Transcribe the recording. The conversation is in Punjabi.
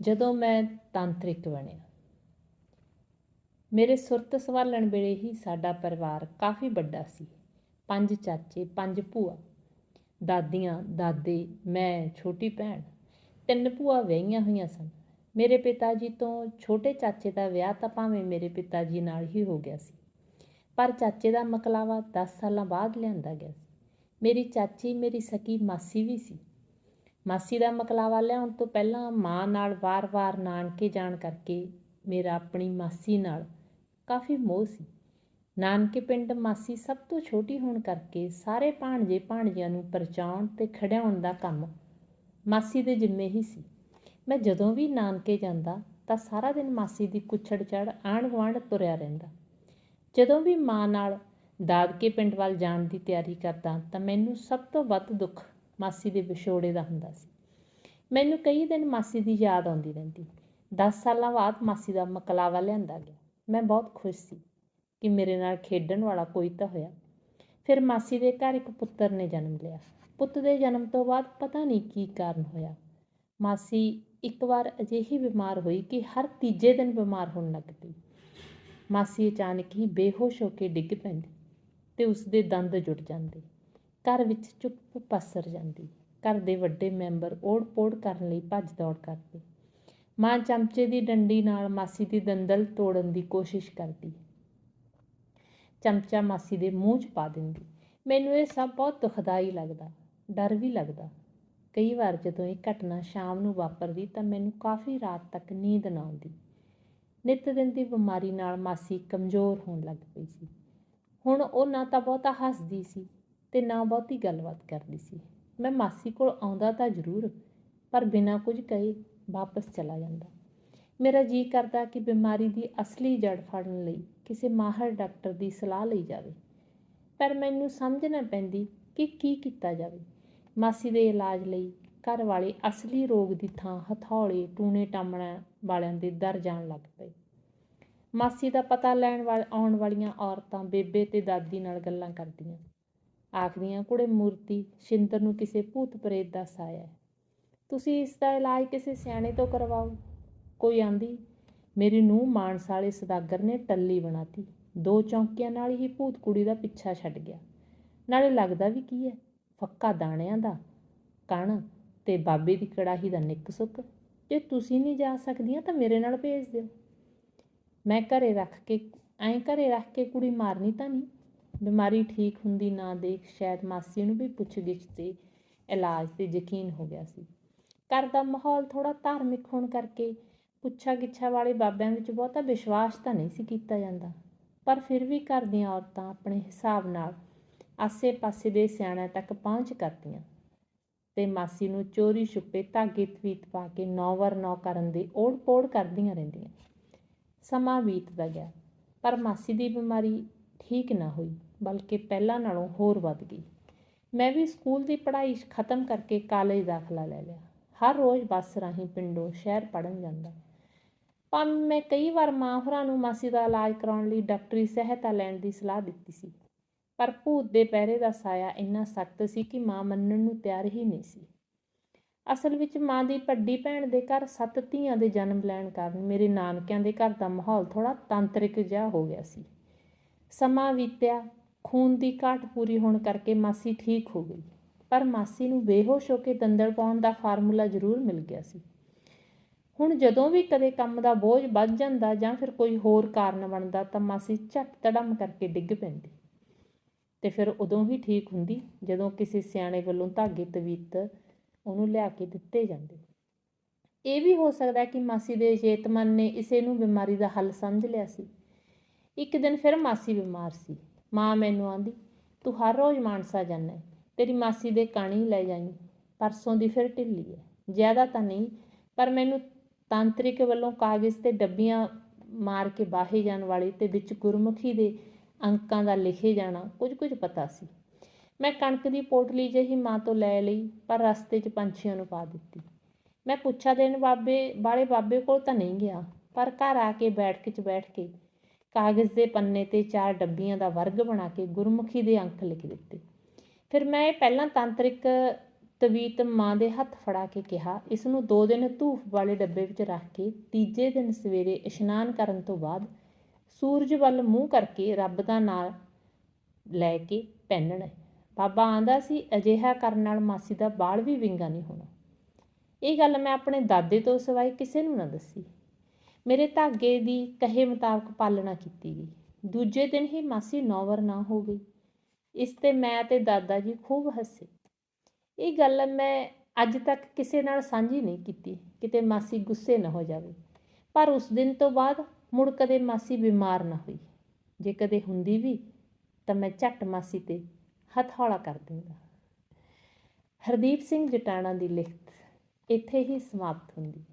ਜਦੋਂ ਮੈਂ ਤਾਂਤਰਿਕ ਬਣਿਆ, ਮੇਰੇ ਸੁਰਤ ਸੰਭਾਲਣ ਵੇਲੇ ਹੀ ਸਾਡਾ ਪਰਿਵਾਰ ਕਾਫੀ ਵੱਡਾ ਸੀ। ਪੰਜ ਚਾਚੇ, ਪੰਜ ਭੂਆ, ਦਾਦੀਆਂ, ਦਾਦੇ, ਮੈਂ, ਛੋਟੀ ਭੈਣ, ਤਿੰਨ ਭੂਆ ਵਿਆਹੀਆਂ ਹੋਈਆਂ ਸਨ। ਮੇਰੇ ਪਿਤਾ ਜੀ ਤੋਂ ਛੋਟੇ ਚਾਚੇ ਦਾ ਵਿਆਹ ਤਾਂ ਭਾਵੇਂ ਮੇਰੇ ਪਿਤਾ ਜੀ ਨਾਲ ਹੀ ਹੋ ਗਿਆ ਸੀ, ਪਰ ਚਾਚੇ ਦਾ ਮਕਲਾਵਾ 10 ਸਾਲਾਂ ਬਾਅਦ ਲਿਆਂਦਾ ਗਿਆ ਸੀ। ਮੇਰੀ ਚਾਚੀ, ਮੇਰੀ ਸਕੀ ਮਾਸੀ ਵੀ ਸੀ। ਮਾਸੀ ਦਾ ਮਕਲਾਵਾ ਲਿਆਉਣ ਤੋਂ ਪਹਿਲਾਂ ਮਾਂ ਨਾਲ ਵਾਰ-ਵਾਰ ਨਾਨਕੇ ਜਾਣ ਕਰਕੇ ਮੇਰਾ ਆਪਣੀ ਮਾਸੀ ਨਾਲ ਕਾਫੀ ਮੋਹ ਸੀ। ਨਾਨਕੇ ਪਿੰਡ ਮਾਸੀ ਸਭ ਤੋਂ ਛੋਟੀ ਹੋਣ ਕਰਕੇ ਸਾਰੇ ਭਾਣਜੇ ਭਾਣਜਿਆਂ ਨੂੰ ਪਰਚਾਉਣ ਤੇ ਖੜਿਆਉਣ ਦਾ ਕੰਮ ਮਾਸੀ ਦੇ ਜਿੰਮੇ ਹੀ ਸੀ। ਮੈਂ ਜਦੋਂ ਵੀ ਨਾਨਕੇ ਜਾਂਦਾ ਤਾਂ ਸਾਰਾ ਦਿਨ ਮਾਸੀ ਦੀ ਕੁੱਛੜ ਚੜ ਆਂਢ ਗੁਆਂਢ ਤੁਰਿਆ ਰਹਿੰਦਾ। ਜਦੋਂ ਵੀ ਮਾਂ ਨਾਲ ਦਾਦਕੇ ਪਿੰਡ ਵੱਲ ਜਾਣ ਦੀ ਤਿਆਰੀ ਕਰਦਾ ਤਾਂ ਮੈਨੂੰ ਸਭ ਤੋਂ ਵੱਧ ਦੁੱਖ ਮਾਸੀ ਦੇ ਵਿਛੋੜੇ ਦਾ ਹੁੰਦਾ ਸੀ। ਮੈਨੂੰ ਕਈ ਦਿਨ ਮਾਸੀ ਦੀ ਯਾਦ ਆਉਂਦੀ ਰਹਿੰਦੀ। 10 ਸਾਲਾਂ ਬਾਅਦ ਮਾਸੀ ਦਾ ਮਕਲਾਵਾ ਲਿਆਂਦਾ ਗਿਆ। ਮੈਂ ਬਹੁਤ ਖੁਸ਼ ਸੀ ਕਿ ਮੇਰੇ ਨਾਲ ਖੇਡਣ ਵਾਲਾ ਕੋਈ ਤਾਂ ਹੋਇਆ। ਫਿਰ ਮਾਸੀ ਦੇ ਘਰ ਇੱਕ ਪੁੱਤਰ ਨੇ ਜਨਮ ਲਿਆ। ਪੁੱਤ ਦੇ ਜਨਮ ਤੋਂ ਬਾਅਦ ਪਤਾ ਨਹੀਂ ਕੀ ਕਾਰਨ ਹੋਇਆ। ਮਾਸੀ ਇੱਕ ਵਾਰ ਅਜਿਹੀ ਬਿਮਾਰ ਹੋਈ ਕਿ ਹਰ ਤੀਜੇ ਦਿਨ ਬਿਮਾਰ ਹੋਣ ਲੱਗ ਪਈ। ਮਾਸੀ ਅਚਾਨਕ ਹੀ ਬੇਹੋਸ਼ ਹੋ ਕੇ ਡਿੱਗ ਪੈਂਦੀ ਤੇ ਉਸ ਦੇ ਦੰਦ ਜੁੜ ਜਾਂਦੇ। ਘਰ ਵਿੱਚ ਚੁੱਪ ਪਸਰ ਜਾਂਦੀ। ਘਰ ਦੇ ਵੱਡੇ ਮੈਂਬਰ ਓੜ-ਪੋੜ ਕਰਨ ਲਈ ਭੱਜ ਦੌੜ ਕਰਦੇ। ਮਾਂ ਚਮਚੇ ਦੀ ਡੰਡੀ ਨਾਲ ਮਾਸੀ ਦੀ ਦੰਦਲ ਤੋੜਨ ਦੀ ਕੋਸ਼ਿਸ਼ ਕਰਦੀ। ਚਮਚਾ ਮਾਸੀ ਦੇ ਮੂੰਹ 'ਚ ਪਾ ਦਿੰਦੀ। ਮੈਨੂੰ ਇਹ ਸਭ ਬਹੁਤ ਦੁਖਦਾਈ ਲੱਗਦਾ, ਡਰ ਵੀ ਲੱਗਦਾ। ਕਈ ਵਾਰ ਜਦੋਂ ਇਹ ਘਟਨਾ ਸ਼ਾਮ ਨੂੰ ਵਾਪਰਦੀ ਤਾਂ ਮੈਨੂੰ ਕਾਫੀ ਰਾਤ ਤੱਕ ਨੀਂਦ ਨਾ ਆਉਂਦੀ। ਨਿੱਤ ਦਿਨ ਦੀ ਬਿਮਾਰੀ ਨਾਲ ਮਾਸੀ ਕਮਜ਼ੋਰ ਹੋਣ ਲੱਗ ਪਈ ਸੀ। ਹੁਣ ਉਹ ਨਾ ਤਾਂ ਬਹੁਤਾ ਹੱਸਦੀ ਸੀ ਤੇ ਨਾ ਬਹੁਤੀ ਗੱਲਬਾਤ ਕਰਦੀ ਸੀ। ਮੈਂ ਮਾਸੀ ਕੋਲ ਆਉਂਦਾ ਤਾਂ ਜ਼ਰੂਰ, ਪਰ ਬਿਨਾਂ ਕੁਝ ਕਹੇ ਵਾਪਸ ਚਲਾ ਜਾਂਦਾ। ਮੇਰਾ ਜੀ ਕਰਦਾ ਕਿ ਬਿਮਾਰੀ ਦੀ ਅਸਲੀ ਜੜ ਫੜਨ ਲਈ ਕਿਸੇ ਮਾਹਰ ਡਾਕਟਰ ਦੀ ਸਲਾਹ ਲਈ ਜਾਵੇ। ਪਰ ਮੈਨੂੰ ਸਮਝ ਨਾ ਪੈਂਦੀ ਕਿ ਕੀ ਕੀਤਾ ਜਾਵੇ। ਮਾਸੀ ਦੇ ਇਲਾਜ ਲਈ ਘਰ ਵਾਲੇ ਅਸਲੀ ਰੋਗ ਦੀ ਥਾਂ ਹਥੌਲੇ ਟੂਣੇ ਟਾਮਣਾ ਵਾਲਿਆਂ ਦੇ ਦਰ ਜਾਣ ਲੱਗ ਪਏ। ਮਾਸੀ ਦਾ ਪਤਾ ਲੈਣ ਵਾਲ ਆਉਣ ਵਾਲੀਆਂ ਔਰਤਾਂ ਬੇਬੇ ਤੇ ਦਾਦੀ ਨਾਲ ਗੱਲਾਂ ਕਰਦੀਆਂ। ਆਖਦੀਆਂ ਕੁੜੇ ਮੂਰਤੀ, ਸ਼ਿੰਦਰ ਨੂੰ ਕਿਸੇ ਭੂਤ ਪ੍ਰੇਤ ਦਾ ਸਾਇਆ ਹੈ। ਤੁਸੀਂ ਇਸ ਦਾ ਇਲਾਜ ਕਿਸੇ ਸਿਆਣੇ ਤੋਂ ਕਰਵਾਓ। ਕੋਈ ਆਂਦੀ, ਮੇਰੀ ਨੂੰਹ ਮਾਨਸ ਵਾਲੇ ਸਦਾਗਰ ਨੇ ਟੱਲੀ ਬਣਾਤੀ। ਦੋ ਚੌਂਕੀਆਂ ਨਾਲ ਹੀ ਭੂਤ ਕੁੜੀ ਦਾ ਪਿੱਛਾ ਛੱਡ ਗਿਆ। ਨਾਲੇ ਲੱਗਦਾ ਵੀ ਕੀ ਹੈ? ਫੱਕਾ ਦਾਣਿਆਂ ਦਾ। ਕਣ ਤੇ ਬਾਬੇ ਦੀ ਕੜਾਹੀ ਦਾ ਨਿੱਕ ਸੁੱਕ। ਜੇ ਤੁਸੀਂ ਨਹੀਂ ਜਾ ਸਕਦੀਆਂ ਤਾਂ ਮੇਰੇ ਨਾਲ ਭੇਜ ਦਿਓ। ਮੈਂ ਘਰੇ ਰੱਖ ਕੇ, ਐਂ ਘਰੇ ਰੱਖ ਕੇ ਕੁੜੀ ਮਾਰਨੀ ਤਾਂ ਨਹੀਂ। ਬਿਮਾਰੀ ਠੀਕ ਹੁੰਦੀ ਨਾ ਦੇਖ, ਸ਼ਾਇਦ ਮਾਸੀ ਨੂੰ ਵੀ ਪੁੱਛਗਿੱਛ ਤੇ ਇਲਾਜ ਤੇ ਯਕੀਨ ਹੋ ਗਿਆ ਸੀ। ਘਰ ਦਾ ਮਾਹੌਲ ਥੋੜਾ ਧਾਰਮਿਕ ਹੋਣ ਕਰਕੇ ਪੁੱਛਾ ਗਿੱਛਾ ਵਾਲੇ ਬਾਬਿਆਂ ਵਿੱਚ ਬਹੁਤਾ ਵਿਸ਼ਵਾਸ ਤਾਂ ਨਹੀਂ ਸੀ ਕੀਤਾ ਜਾਂਦਾ। ਪਰ ਫਿਰ ਵੀ ਘਰ ਦੀਆਂ ਔਰਤਾਂ ਆਪਣੇ ਹਿਸਾਬ ਨਾਲ ਆਸੇ-ਪਾਸੇ ਦੇ ਸਿਆਣਿਆਂ ਤੱਕ ਪਹੁੰਚ ਕਰਦੀਆਂ ਤੇ ਮਾਸੀ ਨੂੰ ਚੋਰੀ ਛੁਪੇ ਧਾਗੇ ਤਵੀਤ ਪਾ ਕੇ ਨੌਵਰ ਨੌ ਕਰਨ ਦੇ ਓੜ-ਪੋੜ ਕਰਦੀਆਂ ਰਹਿੰਦੀਆਂ। ਸਮਾਂ ਬੀਤਦਾ ਗਿਆ, ਪਰ ਮਾਸੀ ਦੀ ਬਿਮਾਰੀ ਠੀਕ ਨਾ ਹੋਈ। ਬਲਕਿ ਪਹਿਲਾਂ ਨਾਲੋਂ ਹੋਰ ਵੱਧ ਗਈ। ਮੈਂ ਵੀ ਸਕੂਲ ਦੀ ਪੜ੍ਹਾਈ ਖਤਮ ਕਰਕੇ ਕਾਲਜ ਦਾਖਲਾ ਲੈ ਲਿਆ। ਹਰ ਰੋਜ਼ ਬੱਸ ਰਾਹੀਂ ਪਿੰਡੋਂ ਸ਼ਹਿਰ ਪੜਨ ਜਾਂਦਾ। ਪਰ ਮੈਂ ਕਈ ਵਾਰ ਮਾਂ ਹੋਰਾਂ ਨੂੰ ਮਾਸੀ ਦਾ ਇਲਾਜ ਕਰਾਉਣ ਲਈ ਡਾਕਟਰੀ ਸਹਾਇਤਾ ਲੈਣ ਦੀ ਸਲਾਹ ਦਿੱਤੀ ਸੀ, ਪਰ ਭੂਤ ਦੇ ਪਹਿਰੇ ਦਾ ਸਾਇਆ ਇੰਨਾ ਸਖਤ ਸੀ ਕਿ ਮਾਂ ਮੰਨਣ ਨੂੰ ਤਿਆਰ ਹੀ ਨਹੀਂ ਸੀ। ਅਸਲ ਵਿੱਚ ਮਾਂ ਦੀ ਵੱਡੀ ਭੈਣ ਦੇ ਘਰ ਸੱਤ ਧੀਆਂ ਦੇ ਜਨਮ ਲੈਣ ਕਾਰਨ ਮੇਰੇ ਨਾਨਕਿਆਂ ਦੇ ਘਰ ਦਾ ਮਾਹੌਲ ਥੋੜਾ ਤਾਂਤਰਿਕ ਜਿਹਾ ਹੋ ਗਿਆ ਸੀ। ਸਮਾਂ ਬੀਤਿਆ ਖੂਨ ਦੀ ਘਾਟ ਪੂਰੀ ਹੋਣ ਕਰਕੇ ਮਾਸੀ ਠੀਕ ਹੋ ਗਈ। ਪਰ ਮਾਸੀ ਨੂੰ ਬੇਹੋਸ਼ ਹੋ ਕੇ ਦੰਦਲ ਪਾਉਣ ਦਾ ਫਾਰਮੂਲਾ ਜ਼ਰੂਰ ਮਿਲ ਗਿਆ ਸੀ। ਹੁਣ ਜਦੋਂ ਵੀ ਕਦੇ ਕੰਮ ਦਾ ਬੋਝ ਵੱਧ ਜਾਂਦਾ ਜਾਂ ਫਿਰ ਕੋਈ ਹੋਰ ਕਾਰਨ ਬਣਦਾ ਤਾਂ ਮਾਸੀ ਝਟ ਤੜਮ ਕਰਕੇ ਡਿੱਗ ਪੈਂਦੀ। ਤੇ ਫਿਰ ਉਦੋਂ ਹੀ ਠੀਕ ਹੁੰਦੀ, ਜਦੋਂ ਕਿਸੇ ਸਿਆਣੇ ਵੱਲੋਂ ਧਾਗੇ ਤਵੀਤ ਉਹਨੂੰ ਲਿਆ ਕੇ ਦਿੱਤੇ ਜਾਂਦੇ। ਇਹ ਵੀ ਹੋ ਸਕਦਾ ਕਿ ਮਾਸੀ ਦੇ ਚੇਤਮਨ ਨੇ ਇਸੇ ਨੂੰ ਬਿਮਾਰੀ ਦਾ ਹੱਲ ਸਮਝ ਲਿਆ ਸੀ। ਇੱਕ ਦਿਨ ਫਿਰ ਮਾਸੀ ਬਿਮਾਰ ਸੀ। ਮਾਂ ਮੈਨੂੰ ਆਂਦੀ, ਤੂੰ ਹਰ ਰੋਜ਼ ਮਾਨਸਾ ਜਾਂਦਾ ਤੇਰੀ ਮਾਸੀ ਦੇ ਕਾਣੀ ਲੈ ਜਾਈਂ, ਪਰਸੋਂ ਦੀ ਫਿਰ ਢਿੱਲੀ ਹੈ ਜ਼ਿਆਦਾ ਤਾਂ ਨਹੀਂ, ਪਰ ਮੈਨੂੰ ਤਾਂਤਰਿਕ ਵੱਲੋਂ ਕਾਗਜ਼ ਤੇ ਡੱਬੀਆਂ ਮਾਰ ਕੇ ਬਾਹੇ ਜਾਣ ਵਾਲੀ ਤੇ ਵਿੱਚ ਗੁਰਮੁਖੀ ਦੇ ਅੰਕਾਂ ਦਾ ਲਿਖੇ ਜਾਣਾ ਕੁਝ ਕੁਝ ਪਤਾ ਸੀ। ਮੈਂ ਕਣਕ ਦੀ ਪੋਟਲੀ ਜਿਹੀ ਮਾਂ ਤੋਂ ਲੈ ਲਈ, ਪਰ ਰਸਤੇ 'ਚ ਪੰਛੀਆਂ ਨੂੰ ਪਾ ਦਿੱਤੀ। ਮੈਂ ਪੁੱਛਾ ਦੇਣ ਬਾਬੇ, ਬਾਲੇ ਬਾਬੇ ਕੋਲ ਤਾਂ ਨਹੀਂ ਗਿਆ, ਪਰ ਘਰ ਆ ਕੇ ਬੈਠਕ ਚ ਬੈਠ ਕੇ ਕਾਗਜ਼ ਦੇ ਪੰਨੇ ਤੇ ਚਾਰ ਡੱਬੀਆਂ ਦਾ ਵਰਗ ਬਣਾ ਕੇ ਗੁਰਮੁਖੀ ਦੇ ਅੰਕ ਲਿਖ ਦਿੱਤੇ। ਫਿਰ ਮੈਂ ਇਹ ਪਹਿਲਾਂ ਤਾਂਤਰਿਕ ਤਵੀਤ ਮਾਂ ਦੇ ਹੱਥ ਫੜਾ ਕੇ ਕਿਹਾ ਇਸ ਨੂੰ ਦੋ ਦਿਨ ਧੂਫ ਵਾਲੇ ਡੱਬੇ ਵਿੱਚ ਰੱਖ ਕੇ ਤੀਜੇ ਦਿਨ ਸਵੇਰੇ ਇਸ਼ਨਾਨ ਕਰਨ ਤੋਂ ਬਾਅਦ ਸੂਰਜ ਵੱਲ ਮੂੰਹ ਕਰਕੇ ਰੱਬ ਦਾ ਨਾਮ ਲੈ ਕੇ ਪਹਿਨਣਾ ਬਾਬਾ ਆਂਦਾ ਸੀ, ਅਜਿਹਾ ਕਰਨ ਨਾਲ ਮਾਸੀ ਦਾ ਬਾਲ ਵੀ ਵਿੰਗਾ ਨਹੀਂ ਹੋਣਾ। ਇਹ ਗੱਲ ਮੈਂ ਆਪਣੇ ਦਾਦੇ ਤੋਂ ਸਿਵਾਏ ਕਿਸੇ ਨੂੰ ਨਾ ਦੱਸੀ। ਮੇਰੇ ਧਾਗੇ ਦੀ ਕਹੇ ਮੁਤਾਬਕ ਪਾਲਣਾ ਕੀਤੀ ਗਈ। ਦੂਜੇ ਦਿਨ ਹੀ ਮਾਸੀ ਨੌਵਰ ਨਾ ਹੋ ਗਈ। ਇਸ ਤੇ ਮੈਂ ਤੇ ਦਾਦਾ ਜੀ ਖੂਬ ਹੱਸੇ। ਇਹ ਗੱਲ ਮੈਂ ਅੱਜ ਤੱਕ ਕਿਸੇ ਨਾਲ ਸਾਂਝੀ ਨਹੀਂ ਕੀਤੀ, ਕਿਤੇ ਮਾਸੀ ਗੁੱਸੇ ਨਾ ਹੋ ਜਾਵੇ। ਪਰ ਉਸ ਦਿਨ ਤੋਂ ਬਾਅਦ ਮੁੜ ਕਦੇ ਮਾਸੀ ਬਿਮਾਰ ਨਾ ਹੋਈ। ਜੇ ਕਦੇ ਹੁੰਦੀ ਵੀ, ਤਾਂ ਮੈਂ ਝੱਟ ਮਾਸੀ ਤੇ ਹਥੌਲਾ ਕਰ ਦਿੰਦਾ। ਹਰਦੀਪ ਸਿੰਘ ਜਟਾਣਾ ਦੀ ਲਿਖਤ, ਇੱਥੇ ਹੀ ਸਮਾਪਤ ਹੁੰਦੀ।